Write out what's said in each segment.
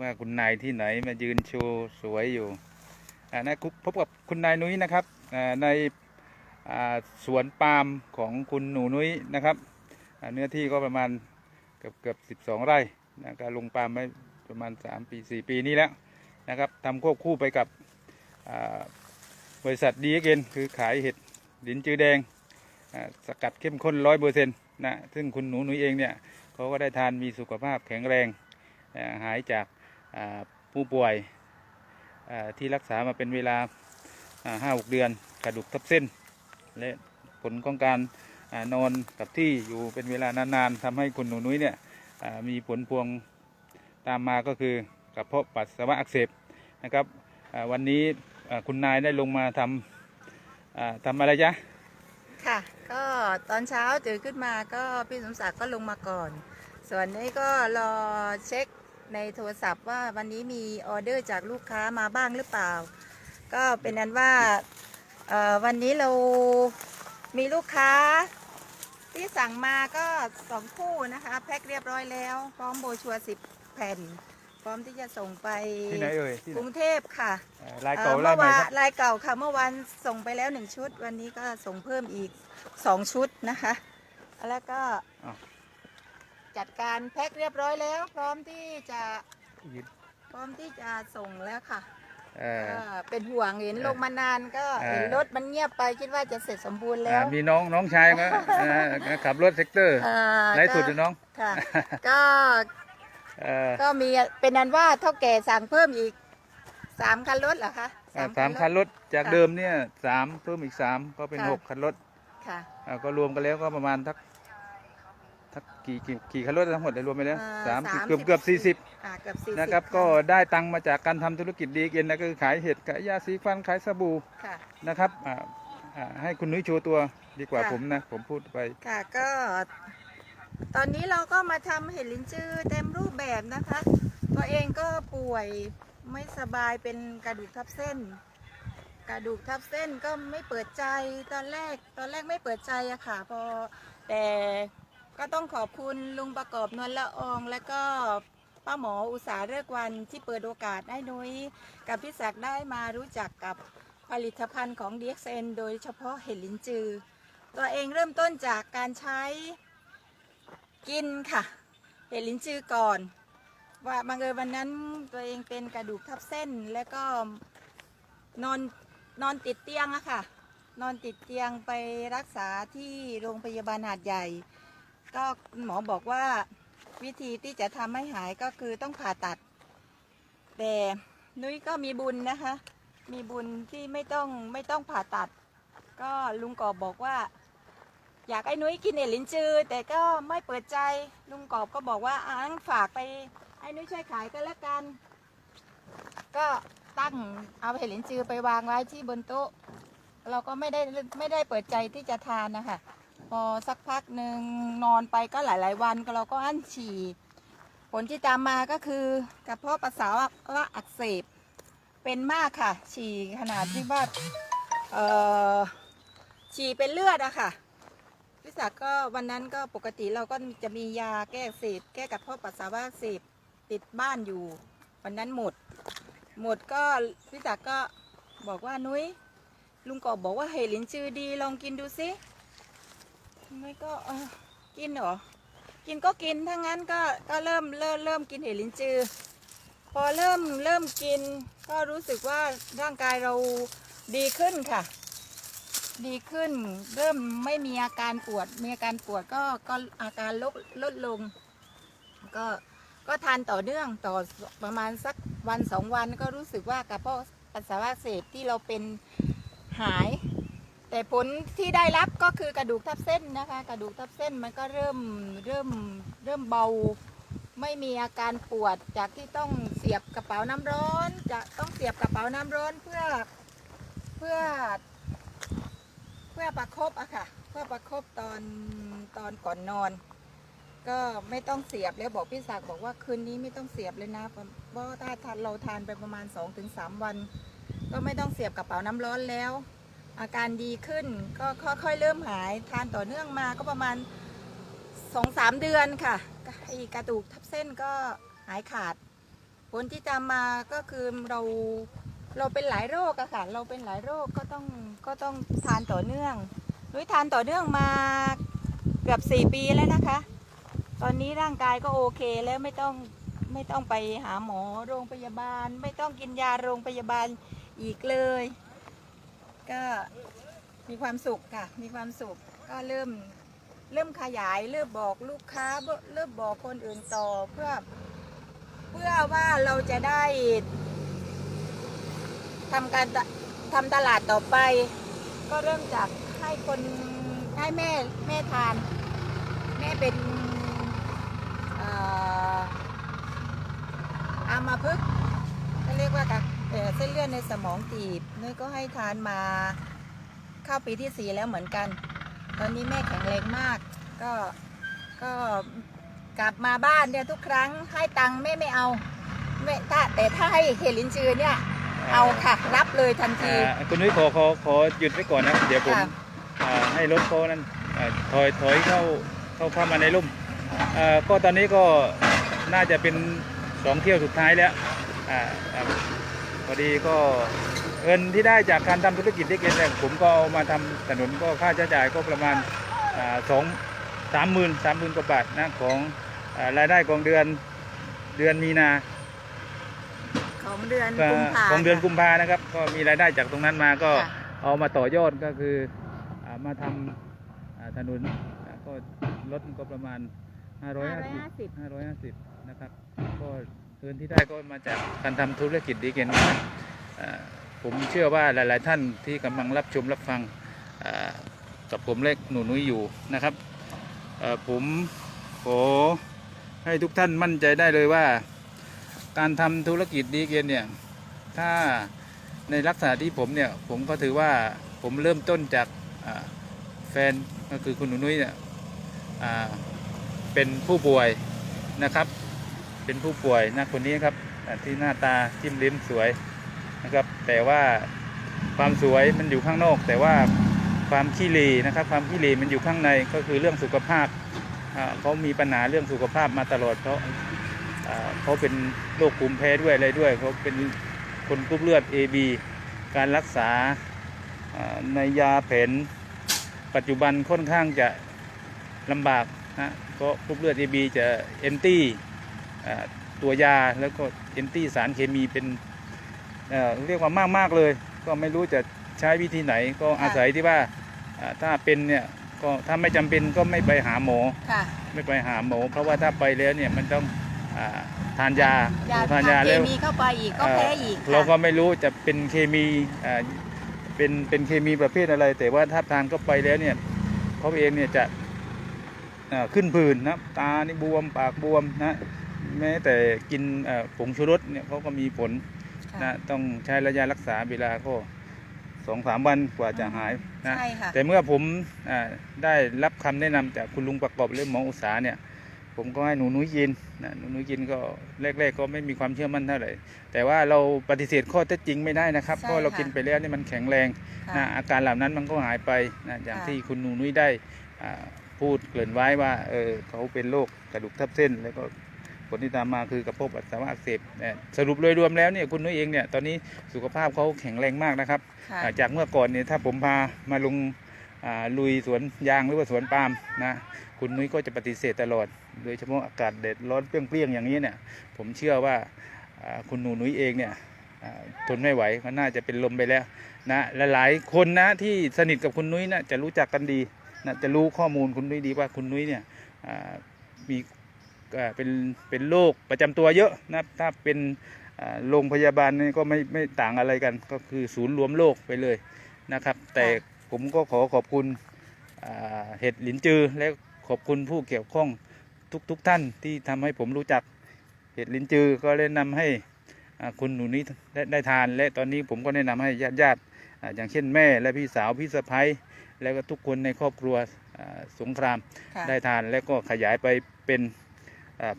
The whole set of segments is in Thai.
ว่าคุณนายที่ไหนมายืนโชว์สวยอยู่อ่นะคุพบกับคุณนายนุ้ยนะครับในสวนปาล์มของคุณหนูนุ้ยนะครับเนื้อที่ก็ประมาณเกือบเกือบสิบสองไร่นะการลงปาล์มไว้ประมาณ 3 ปี 4 ปีนี้แล้วนะครับทำควบคู่ไปกับบริษัทดีเกนคือขายเห็ดดินจือแดงสกัดเข้มข้นร้อยเปอร์เซ็นต์นะซึ่งคุณหนูนุ้ยเองเนี่ยเขาก็ได้ทานมีสุขภาพแข็งแรงหายจาก ผู้ป่วยที่รักษามาเป็นเวลาห้าหกเดือนกระดูกทับเส้น และผลของการอนอนกับที่อยู่เป็นเวลานานๆทำให้คุณหนูนุ้ยเนี่ยมีผลพวงตามมาก็คือกระเพาะปัสสาวะอักเสบนะครับวันนี้คุณนายได้ลงมาทำทำอะไรจ๊ะค่ะก็ตอนเช้าตื่นขึ้นมาก็พี่สมศักดิ์ก็ลงมาก่อน ส่วนนี้ก็รอเช็ค ในโทรศัพท์ว่าวันนี้มีออเดอร์จากลูกค้ามาบ้างหรือเปล่า ก็เป็นนั้นว่าเอ่อวันนี้เรามีลูกค้าที่สั่งมาก็สองคู่นะคะ แพ็คเรียบร้อยแล้ว พร้อมโบรชัวร์สิบแผ่น พร้อมที่จะส่งไปที่ไหนเอ่ยที่ไหกนรุงเทพค่ะอ่าลายเก่าอ่อลายใหม่เมื่อวาคนรับลายเก่าค่ะเมื่อวานส่งไปแล้วหนึ่งชุด วันนี้ก็ส่งเพิ่มอีกสองชุดนะคะ แล้วก็อ้าว จัดการแพ็คเรียบร้อยแล้ว พร้อมที่จะยืนพร้อมที่จะส่งแล้วค่ะเอ่อก็เป็นห่วงเห็นเอ่อลงมานานก็เอ่อเห็นรถมันเงียบไปคิดว่าจะเสร็จสมบูรณ์แล้วอ่ามีน้องน้องชายมาอ่าขับรถเซกเตอร์เอ่อไล่สุดอยู่น้องค่ะ ก็เอ่อก็มีเป็นนั้นว่าเท่าแก่สั่งเพิ่มอีกสามคันรถเหรอคะอ่าสามคันรถจากค่ะเดิมเนี่ยสามเพิ่มอีกสามก็เป็นค่ะหกคันรถค่ะ อ่าก็รวมกันแล้วก็ประมาณทัก ทักกี่กี่กี่คันรถทั้งหมดเลยรวมไปแล้วเอ่อสามสามเกือบเกือบสี่สิบอ่าเกือบสี่สิบนะครับก็ได้ตังค์มาจากการทำธุรกิจดีเกินนะก็คือขายเห็ดขายยาสีฟันขายสบู่ค่ะ นะครับอ่าอ่าให้คุณนุ้ยโชว์ตัวดีกว่าค่ะ ผมนะ ผมพูดไป ค่ะก็ตอนนี้เราก็มาทำเห็ดลิ้นจือเต็มรูปแบบนะคะ ตัวเองก็ป่วยไม่สบายเป็นกระดูกทับเส้น กระดูกทับเส้นก็ไม่เปิดใจตอนแรกตอนแรกไม่เปิดใจอะค่ะพอแต่ ก็ต้องขอบคุณลุงประกอบนวลละออง และก็ป้าหมออุตสาเลิกวันที่เปิดโอกาสให้นุ้ยกับพี่ศักดิ์ได้มารู้จักกับผลิตภัณฑ์ของ DXN โดยเฉพาะเห็ดลิ้นจือ ตัวเองเริ่มต้นจากการใช้กินค่ะ เห็ดลิ้นจือก่อน ว่าบังเอิญวันนั้นตัวเองเป็นกระดูกทับเส้นแล้วก็นอนนอนติดเตียงอะค่ะ นอนติดเตียงไปรักษาที่โรงพยาบาลหาดใหญ่ ก็คุณหมอบอกว่าวิธีที่จะทำให้หายก็คือต้องผ่าตัด แต่นุ้ยก็มีบุญนะคะ มีบุญที่ไม่ต้องไม่ต้องผ่าตัด ก็ลุงกอบบอกว่า อยากไอ้นุ้ยกินเห็ดลิ้นจือ แต่ก็ไม่เปิดใจลุงกอบก็บอกว่าอ่างั้นฝากไปไอ้นุ้ยช่วยขายก็แล้วกัน ก็ตั้งเอาเห็ดลิ้นจือไปวางไว้ที่บนโต๊ะ เราก็ไม่ได้ไม่ได้เปิดใจที่จะทานนะคะ พอสักพักหนึ่งนอนไปก็หลาย ๆ วันก็เราก็อั้นฉี่ ผลที่ตามมาก็คือกระเพาะปัสสาวะอักเสบเป็นมากค่ะ ฉี่ขนาดที่ว่าเอ่อฉี่เป็นเลือดอะค่ะพี่ศักก็วันนั้นก็ปกติเราก็จะมียาแก้เสบแก้กระเพาะปัสสาวะเสบติดบ้านอยู่ วันนั้นหมด หมดก็พี่ศักก็บอกว่านุ้ยลุงกอบบอกว่าเห็ดลิ้นจือดีลองกินดูสิ นุ้ยก็เออกินเหรอ กินก็กินถ้างั้นก็ก็เริ่มเริ่มเริ่มกินเห็ดลิ้นจือ พอเริ่มเริ่มกิน ก็รู้สึกว่าร่างกายเราดีขึ้นค่ะ ดีขึ้น เริ่มไม่มีอาการปวด มีอาการปวดก็ก็อาการลดลดลง ก็ก็ทานต่อเนื่องต่อประมาณสักวันสองวันก็รู้สึกว่ากระเพาะปัสสาวะเสพที่เราเป็นหาย แต่ผลที่ได้รับก็คือกระดูกทับเส้นนะคะ กระดูกทับเส้นมันก็เริ่มเริ่มเริ่มเบา ไม่มีอาการปวดจากที่ต้องเสียบกระเป๋าน้ำร้อน จะต้องเสียบกระเป๋าน้ำร้อนเพื่อเพื่อ เพื่อประคบอะค่ะ เพื่อประคบตอนตอนก่อนนอน ก็ไม่ต้องเสียบแล้วบอกพี่ศักดิ์บอกว่าคืนนี้ไม่ต้องเสียบเลยนะเพราะถ้าทานเราทานไปประมาณ 2-3 วัน ก็ไม่ต้องเสียบกระเป๋าน้ำร้อนแล้ว อาการดีขึ้นก็ค่อยๆเริ่มหายทานต่อเนื่องมาก็ประมาณ2-3เดือนค่ะไอ้กระดูกทับเส้นก็หายขาด ผลที่ตามมาก็คือเราเราเป็นหลายโรคอะค่ะเราเป็นหลายโรคก็ต้องก็ต้องทานต่อเนื่องนุ้ยทานต่อเนื่องมาเกือบสี่ปีแล้วนะคะ ตอนนี้ร่างกายก็โอเคแล้วไม่ต้องไม่ต้องไปหาหมอโรงพยาบาล ไม่ต้องกินยาโรงพยาบาลอีกเลย ก็มีความสุขค่ะ มีความสุขก็เริ่มเริ่มขยายเริ่มบอกลูกค้าเริ่มบอกคนอื่นต่อเพื่อเพื่อว่าเราจะได้ทำการทำตลาดต่อไป ก็เริ่มจากให้คนให้แม่แม่ทาน แม่เป็นเอามาพึกษ์ก็เรียกว่ากับ เอ่อเส้นเลือดในสมองตีบนุ้ยก็ให้ทานมาเข้าปีที่สี่แล้วเหมือนกัน ตอนนี้แม่แข็งแรงมาก ก็ก็กลับมาบ้านเนี่ยทุกครั้งให้ตังค์แม่ไม่เอาแม่ถ้าแต่ถ้าให้เฮลินจือเนี่ย เอาค่ะรับเลยทันที อ่าคุณนุ้ยขอขอขอหยุดไว้ก่อนนะ เดี๋ยวผมค่ะ อ่าให้รถเขานั้นอ่าถอยถอยเข้าเข้าเข้ามาในร่มอ่าก็ตอนนี้ก็น่าจะเป็นสองเที่ยวสุดท้ายแล้วอ่าอ่า พอดีก็เงินที่ได้จากการทำธุรกิจที่เกณฑ์เนี่ยผมก็เอามาทำถนนก็ค่าใช้จ่ายก็ประมาณอ่าสองสามหมื่นสามหมื่นกว่าบาทนะของอ่ารายได้ของเดือนเดือนมีนาของเดือนก็กุมภาของเดือนค่ะกุมภานะครับ ก็มีรายได้จากตรงนั้นมาก็ค่ะเอามาต่อยอดก็คืออามาทำอ่าถนนอ่าก็ลดก็ประมาณ 550 550 นะครับก็ เงินที่ได้ก็มาจากการทำธุรกิจดีเกนนะครับผมเชื่อว่าหลาย ๆ ท่านที่กำลังรับชมรับฟังกับผมเล็กหนูนุ้ยอยู่นะครับผมขอให้ทุกท่านมั่นใจได้เลยว่า การทำธุรกิจดีเกนเนี่ยถ้าในลักษณะที่ผมเนี่ยผมก็ถือว่าผมเริ่มต้นจากแฟนก็คือคุณหนูนุ้ยเนี่ยเป็นผู้ป่วยนะครับ เป็นผู้ป่วยนะคนนี้ครับที่หน้าตาจิ้มลิ้มสวยนะครับ แต่ว่าความสวยมันอยู่ข้างนอก แต่ว่าความขี้เหร่นะครับ ความขี้เหร่มันอยู่ข้างในก็คือเรื่องสุขภาพเขามีปัญหาเรื่องสุขภาพมาตลอดเพราะเขาเป็นโรคภูมิแพ้ด้วยอะไรด้วยเขาเป็นคนกรุ๊ปเลือด AB การรักษาอ่าในยาแผนปัจจุบันค่อนข้างจะลำบากนะเพราะกรุ๊ปเลือด AB จะเอนตี้ ตัวยาแล้วก็เอนตี้สารเคมีเป็นเอ่อเรียกว่ามากมากๆเลย ก็ไม่รู้จะใช้วิธีไหนก็อาศัยที่ว่าอ่าถ้าเป็นเนี่ยก็ถ้าไม่จำเป็นก็ไม่ไปหาหมอค่ะไม่ไปหาหมอเพราะว่าถ้าไปแล้วเนี่ยมันต้องอาทานยายาทาทานยาเคแล้วมีเข้าไปอีกก็แพ้อีกเเราก็ค่ะไม่รู้จะเป็นเคมีอ่าเป็นเป็นเคมีประเภทอะไร แต่ว่าถ้าทานเข้าไปแล้วเนี่ยเขาเองเนี่ยจะอ่าขึ้นผื่นนะตานี่บวมปากบวมนะ แม้แต่กินอ่าผงชูรสเนี่ยเขาก็มีผลค่ะนะต้องใช้ระยะรักษาเวลาก็สองสามวันกว่าจะหายนะใช่ค่ะแต่เมื่อผมอ่าได้รับคำแนะนำจากคุณลุงประกอบเรื่องหมออุตสาหเนี่ยผมก็ให้หนูนุ้ยกินนะหนูนุ้ยกินก็แรก ๆ ก็ไม่มีความเชื่อมั่นเท่าไหร่ แต่ว่าเราปฏิเสธข้อเท็จจริงไม่ได้นะครับใช่เพราะเราค่ะกินไปแล้วนี่มันแข็งแรงค่ะนะอาการเหล่านั้นมันก็หายไปนะอย่างค่ะที่คุณหนูนุ้ยได้อ่าพูดเกริ่นไว้ว่าเออเขาเป็นโรคกระดูกทับเส้นแล้วก็ ผลที่ตามมาคือกระเพาะปัสสาวะอักเสบนะสรุปโดยรวมแล้วเนี่ยคุณนุ้ยเองเนี่ยตอนนี้สุขภาพเขาแข็งแรงมากนะครับค่ะอ่าจากเมื่อก่อนเนี่ยถ้าผมพามาลงอ่าลุยสวนยางหรือว่าสวนปาล์มนะคุณนุ้ยก็จะปฏิเสธตลอด โดยเฉพาะอากาศแดดร้อนเปรี้ยงๆอย่างนี้เนี่ยผมเชื่อว่าอ่าคุณหนูนุ้ยเองเนี่ยอ่าทนไม่ไหวก็น่าจะเป็นลมไปแล้วนะและหลายคนนะที่สนิทกับคุณนุ้ยนะจะรู้จักกันดีนะจะรู้ข้อมูลคุณนุ้ยดีว่าคุณนุ้ยเนี่ยอ่ามีอ่า เป็นเป็นโรคประจำตัวเยอะนะถ้าเป็นอ่าโรงพยาบาลนี่ก็ไม่ไม่ต่างอะไรกัน ก็คือศูนย์รวมโรคไปเลยนะครับ แต่ผมก็ขอขอบคุณอ่าเห็ดหลินจือ และขอบคุณผู้เกี่ยวข้องทุกๆทท่านที่ทำให้ผมรู้จักเห็ดหลินจือ ก็แนะนำให้อ่าคุณหนูนี้ได้ได้ทาน และตอนนี้ผมก็แนะนำให้ญาติญาติๆอ่าอย่างเช่นแม่และพี่สาวพี่สะพ้ยแล้วก็ทุกคนในครอบครัวอ่าสงครามค่ะได้ทานแล้วก็ขยายไปเป็นอ่า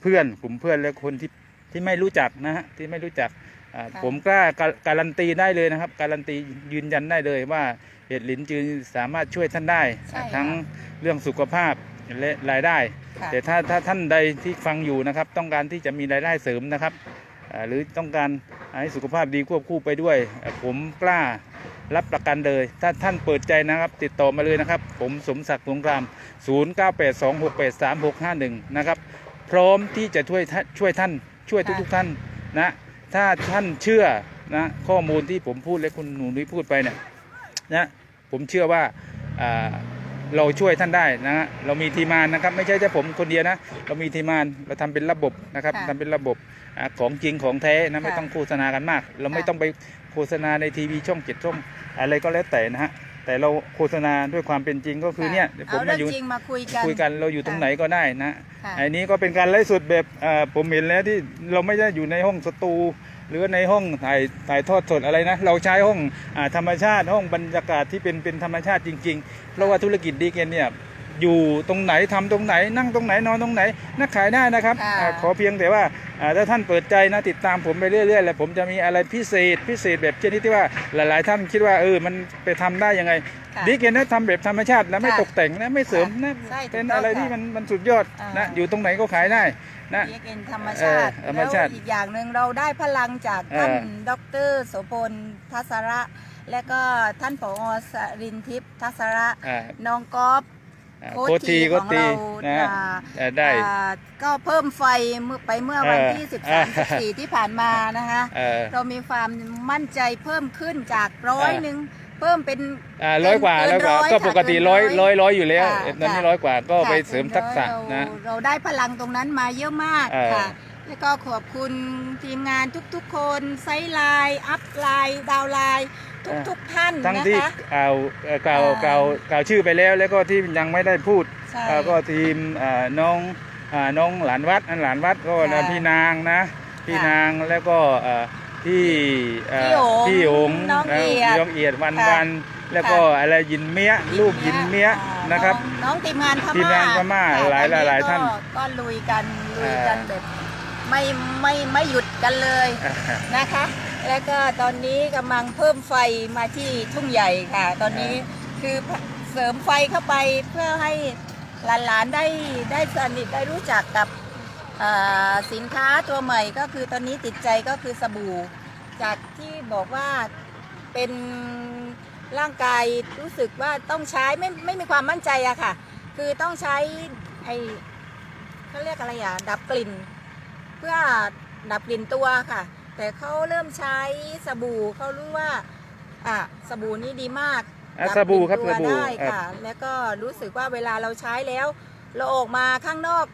เพื่อนกลุ่มเพื่อนและคนที่ที่ไม่รู้จักนะฮะที่ไม่รู้จักอ่าค่ะผมกล้าการการันตีได้เลยนะครับ การันตียืนยันได้เลยว่าเห็ดหลินจือสามารถช่วยท่านได้ใช่ค่ะทั้งเรื่องสุขภาพและรายได้ค่ะแต่ถ้าถ้าท่านใดที่ฟังอยู่นะครับ ต้องการที่จะมีรายได้เสริมนะครับอ่าหรือต้องการให้สุขภาพดีควบคู่ไปด้วยอ่าผมกล้ารับประกันเลย ถ้าท่านเปิดใจนะครับ ติดต่อมาเลยนะครับ ผมสมศักดิ์สงคราม 0982683651 นะครับ พร้อมที่จะช่วยท่านช่วยท่านช่วยทุกๆท่านนะถ้าท่านเชื่อนะข้อมูลที่ผมพูดและคุณหนูนุ้ยพูดไปเนี่ยนะผมเชื่อว่าอ่าเราช่วยท่านได้นะฮะเรามีทีมงานนะครับ ไม่ใช่แค่ผมคนเดียวนะเรามีทีมงานเราทำเป็นระบบนะครับค่ะทำเป็นระบบอาของจริงของแท้นะไม่ค่ะต้องโฆษณากันมาก เราไม่ค่ะต้องไปโฆษณาในทีวีช่องเจ็ดช่องอะไรก็แล้วแต่นะฮะ แต่เราโฆษณาด้วยความเป็นจริงก็คือเนี่ยเดี๋ยวผมเอามาเรื่องอยู่จริงมาคุยกันคุยกันเราอยู่ตรงค่ะไหนก็ได้นะค่ะอันนี้ก็เป็นการไลฟ์สดแบบเอ่อผมเห็นแล้วที่เราไม่ได้อยู่ในห้องสตูหรือในห้องถ่ายถ่ายทอดสดอะไรนะ เราใช้ห้องอาธรรมชาติห้องบรรยากาศที่เป็นเป็นธรรมชาติจริงๆ เพราะว่าธุรกิจดีเกนเนี่ย อยู่ตรงไหนทำตรงไหน นั่งตรงไหนนอนตรงไหน นักขายได้นะครับค่ะอาขอเพียงแต่ว่าอ่าถ้าท่านเปิดใจนะติดตามผมไปเรื่อยๆแล้วผมจะมีอะไรพิเศษพิเศษแบบชนิดที่ว่าหลาย ๆ ท่านคิดว่าเออมันไปทำได้ยังไง ค่ะ ดีเกนนะทำแบบธรรมชาตินะไม่ค่ะตกแต่งนะไม่เสริมนะใช่ถูกเป็นต้องอะไรที่ค่ะมันมันสุดยอดอ่านนะอยู่ตรงไหนก็ขายได้นะ เรียกเอ็นธรรมชาติ เออธรรมชาติแล้วอีกอย่างหนึ่งเราได้พลังจากเออท่านดรโสพลทัศระ และก็ท่านผอสรินทิพย์ทัศระ อ่า น้องกอฟอ่า โค้โค้ชชทีทีโค้ชของทีเรานะฮะอ่าเอ่อได้อ่าก็เพิ่มไฟเมื่อไปเมื่อวันที่เออ13 14 ที่ผ่านมานะคะเออเรามีความมั่นใจเพิ่มขึ้นจากร้อยอ่าหนึ่งเพิ่มเป็นอ่าร้อยกว่าเกิร้อนยกว่าร้อยก็ค่ะปกติเกินร้อยร้ร้ออยยร้อยอยู่แล้วค่ะตอนนี้ค่ะร้อยกว่าก็ไปค่ะเสริมทักษะเรานะเราได้พลังตรงนั้นมาเยอะมากเออค่ะแล้วก็ขอบคุณทีมงานทุกๆคนไซส์ไลน์อัพไลน์ดาวไลน์ ทุกๆท่านทั้งนะที่คะ กล่าวเอ่อกล่าวอ่ากล่าวกล่าวชื่อไปแล้ว แล้วก็ที่ยังไม่ได้พูดใช่เอ่อก็ทีมเอ่อน้องอ่าน้องหลานวัดอันหลานวัดก็ค่ะพี่นางนะพี่ค่ะนางแล้วก็เอ่อพี่เอ่อพี่โอ๋งพี่โองน้องเอียดน้องเอียดวันค่ะวันแล้วก็อะไรยินเมียลูกยินเมียอ่านะครับองน้องทีมงานพม่าทีมงานพม่าค่ะหลายตอนนี้หลายท่านก็ก็ลุยกันลุยกันอ่า แบบไม่ไม่ไม่หยุดกันเลยนะคะ แล้วก็ตอนนี้กำลังเพิ่มไฟมาที่ทุ่งใหญ่ค่ะ ตอนนี้คือเสริมไฟเข้าไปเพื่อให้หลานๆได้ได้สนิทได้รู้จักกับอ่าสินค้าตัวใหม่ก็คือตอนนี้ติดใจก็คือสบู่ จากที่บอกว่าเป็นร่างกายรู้สึกว่าต้องใช้ไม่ไม่มีความมั่นใจอะค่ะ คือต้องใช้ไอเขาเรียกอะไรอะดับกลิ่น เพื่อดับกลิ่นตัวค่ะ แต่เขาเริ่มใช้สบู่เขารู้ว่าอะสบู่นี้ดีมากอะดัสบู่ครับกลิ่นสตัวบู่ได้อะค่ะ แล้วก็รู้สึกว่าเวลาเราใช้แล้ว เราออกมาข้างนอก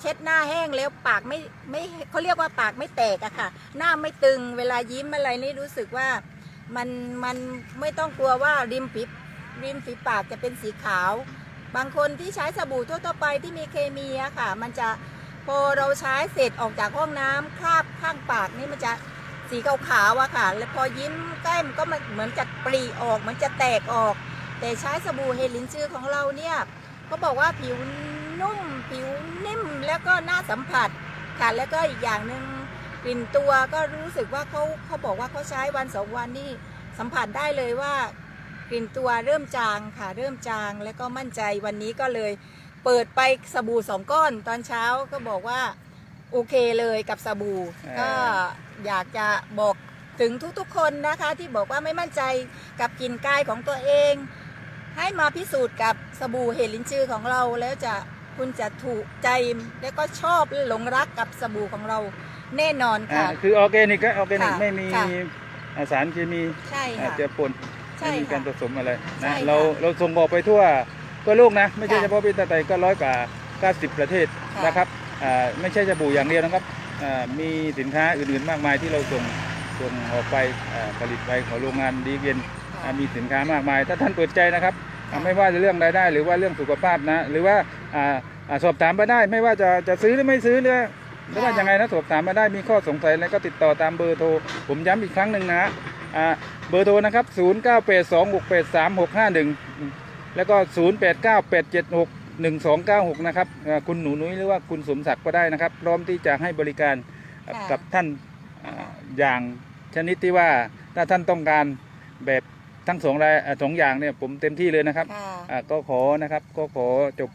เช็ดหน้าแห้งแล้วปากไม่ไม่เขาเรียกว่าปากไม่แตกอะค่ะ หน้าไม่ตึงเวลายิ้มอะไรนี่รู้สึกว่ามันมันไม่ต้องกลัวว่าริมฝีริมฝีปากจะเป็นสีขาว บางคนที่ใช้สบู่ทั่วๆไปที่มีเคมีอะค่ะ มันจะ พอเราใช้เสร็จออกจากห้องน้ำคราบข้างปากนี่มันจะสีขาวๆอะค่ะ แล้วพอยิ้มแก้มก็มันเหมือนจะปรีออกเหมือนจะแตกออก แต่ใช้สบู่เฮลินจือของเราเนี่ยเขาบอกว่าผิวนุ่มผิวนิ่มแล้วก็น่าสัมผัสค่ะแล้วก็อีกอย่างหนึ่งกลิ่นตัวก็รู้สึกว่าเขาเขาบอกว่าเขาใช้วันสองวันนี่สัมผัสได้เลยว่ากลิ่นตัวเริ่มจางค่ะเริ่มจางแล้วก็มั่นใจวันนี้ก็เลย เปิดไปสบู่สองก้อนตอนเช้าก็บอกว่าโอเคเลยกับสบู่เอ่อก็อยากจะบอกถึงทุกๆคนนะคะที่บอกว่าไม่มั่นใจกับกลิ่นกายของตัวเอง ให้มาพิสูจน์กับสบู่เฮลินจือของเราแล้วจะคุณจะถูกใจแล้วก็ชอบและหลงรักกับสบู่ของเราแน่นอนอ่าค่ะ คือออร์แกนิกก็ออร์แกนิกค่ะไม่มีค่ะอ่าสารเคมีใช่อาจค่ะจะปนใช่ไม่มีค่ะการผสมอะไรใช่นะค่ะเราเราส่งออกไปทั่ว ทั่วโลกนะ ไม่ใช่ค่ะเฉพาะประเทศไทยก็ร้อยกว่า 90 ประเทศค่ะนะครับอ่าไม่ใช่จะบู่อย่างเดียวนะครับอ่ามีสินค้าอื่นๆมากมายที่เราส่งส่งออกไปอ่าผลิตไปของโรงงานดีเกนค่ะอ่ามีสินค้ามากมาย ถ้าท่านเปิดใจนะครับอ่าไม่ว่าจะเรื่องรายได้ หรือว่าเรื่องสุขภาพนะ หรือว่าอ่าอ่าสอบถามมาได้ ไม่ว่าจะจะซื้อหรือไม่ซื้อหรือหรือว่ายังไงนะสอบถามมาได้มีข้อสงสัยอะไรก็ติดต่อตามเบอร์โทร ผมย้ำอีกครั้งหนึ่งนะฮะอ่าเบอร์โทรนะครับ 0982683651 แล้วก็ 0898761296 นะครับอ่าคุณหนูนุ้ยหรือว่าคุณสมศักดิ์ก็ได้นะครับ พร้อมที่จะให้บริการค่ะกับท่านอ่าอย่างชนิดที่ว่าถ้าท่านต้องการแบบทั้งสองรายอ่าสองอย่างเนี่ยผมเต็มที่เลยนะครับค่ะอ่าก็ขอนะครับก็ขอจบ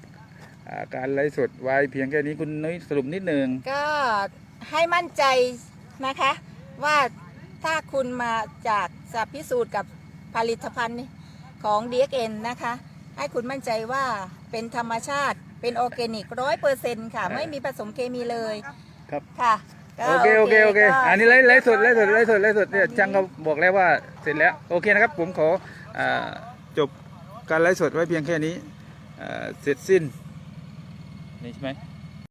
อ่าการไลฟ์สดไว้เพียงแค่นี้คุณนุ้ยสรุปนิดหนึ่งก็ให้มั่นใจนะคะว่าถ้าคุณมาจากสับพิสูจน์กับผลิตภัณฑ์ของ DXN นะคะ ให้คุณมั่นใจว่าเป็นธรรมชาติเป็นออร์แกนิกร้อยเปอร์เซ็นต์ค่ะ ไม่มีผสมเคมีเลยครับค่ะก็โอเคโอเคโอเค ก็อันนี้ไลฟ์ไลฟ์สดไลฟ์สดไลฟ์สดไลฟ์สดเนี่ยช่างเขาบอกแล้วว่าเสร็จแล้วโอเคนะครับ ผมขออ่าจบการไลฟ์สดไว้เพียงแค่นี้อ่าเสร็จสิ้นนี่ใช่ไหม